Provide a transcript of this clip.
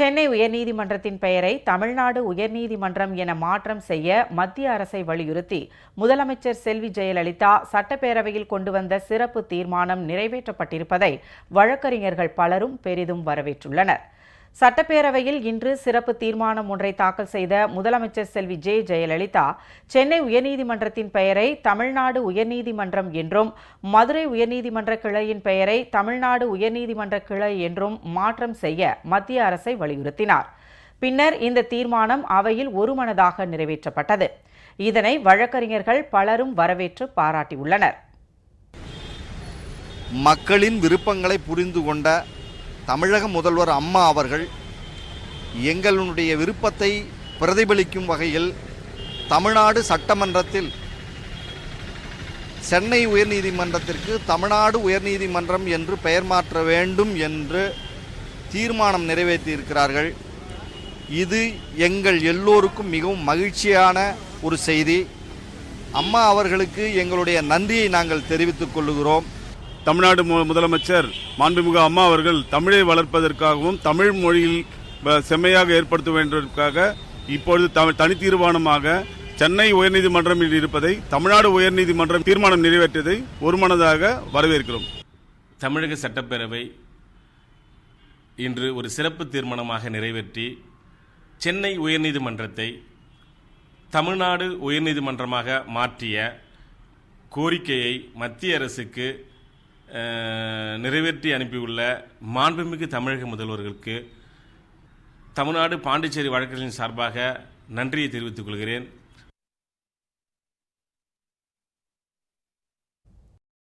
சென்னை உயர்நீதிமன்றத்தின் பெயரை தமிழ்நாடு உயர்நீதிமன்றம் என மாற்றம் செய்ய மத்திய அரசை வலியுறுத்தி முதலமைச்சர் செல்வி ஜெயலலிதா சட்டப்பேரவையில் கொண்டு வந்த சிறப்பு தீர்மானம் நிறைவேற்றப்பட்டிருப்பதை வழக்கறிஞர்கள் பலரும் பெரிதும் வரவேற்றுள்ளனர். சட்டப்பேரவையில் இன்று சிறப்பு தீர்மானம் ஒன்றை தாக்கல் செய்த முதலமைச்சர் செல்வி ஜே ஜெயலலிதா சென்னை உயர்நீதிமன்றத்தின் பெயரை தமிழ்நாடு உயர்நீதிமன்றம் என்றும் மதுரை உயர்நீதிமன்ற கிளையின் பெயரை தமிழ்நாடு உயர்நீதிமன்ற கிளை என்றும் மாற்றம் செய்ய மத்திய அரசை வலியுறுத்தினார். பின்னர் இந்த தீர்மானம் அவையில் ஒருமனதாக நிறைவேற்றப்பட்டது. இதனை வழக்கறிஞர்கள் பலரும் வரவேற்று பாராட்டியுள்ளனர். மக்களின் விருப்பங்களை புரிந்து கொண்ட தமிழக முதல்வர் அம்மா அவர்கள் எங்களுடைய விருப்பத்தை பிரதிபலிக்கும் வகையில் தமிழ்நாடு சட்டமன்றத்தில் சென்னை உயர்நீதிமன்றத்திற்கு தமிழ்நாடு உயர்நீதிமன்றம் என்று பெயர் மாற்ற வேண்டும் என்று தீர்மானம் நிறைவேற்றியிருக்கிறார்கள். இது எங்கள் எல்லோருக்கும் மிகவும் மகிழ்ச்சியான ஒரு செய்தி. அம்மா அவர்களுக்கு எங்களுடைய நன்றியை நாங்கள் தெரிவித்துக் கொள்ளுகிறோம். தமிழ்நாடு மு- முதலமைச்சர் மாண்புமிகு அம்மா அவர்கள் தமிழை வளர்ப்பதற்காகவும் தமிழ் மொழியில் செம்மையாக ஏற்படுத்த வேண்டுவதற்காக இப்பொழுது த- தனி தீர்மானமாக சென்னை உயர்நீதிமன்றம் இருப்பதை தமிழ்நாடு உயர்நீதிமன்றம் தீர்மானம் நிறைவேற்றியதை ஒருமனதாக வரவேற்கிறோம். தமிழக சட்டப்பேரவை இன்று ஒரு சிறப்பு தீர்மானமாக நிறைவேற்றி சென்னை உயர்நீதிமன்றத்தை தமிழ்நாடு உயர்நீதிமன்றமாக மாற்றிய கோரிக்கையை மத்திய அரசுக்கு நிறைவேற்றி அனுப்பியுள்ள மாண்புமிகு தமிழக முதல்வர்களுக்கு தமிழ்நாடு பாண்டிச்சேரி வழக்கறிஞர் சார்பாக நன்றியை தெரிவித்துக் கொள்கிறேன்.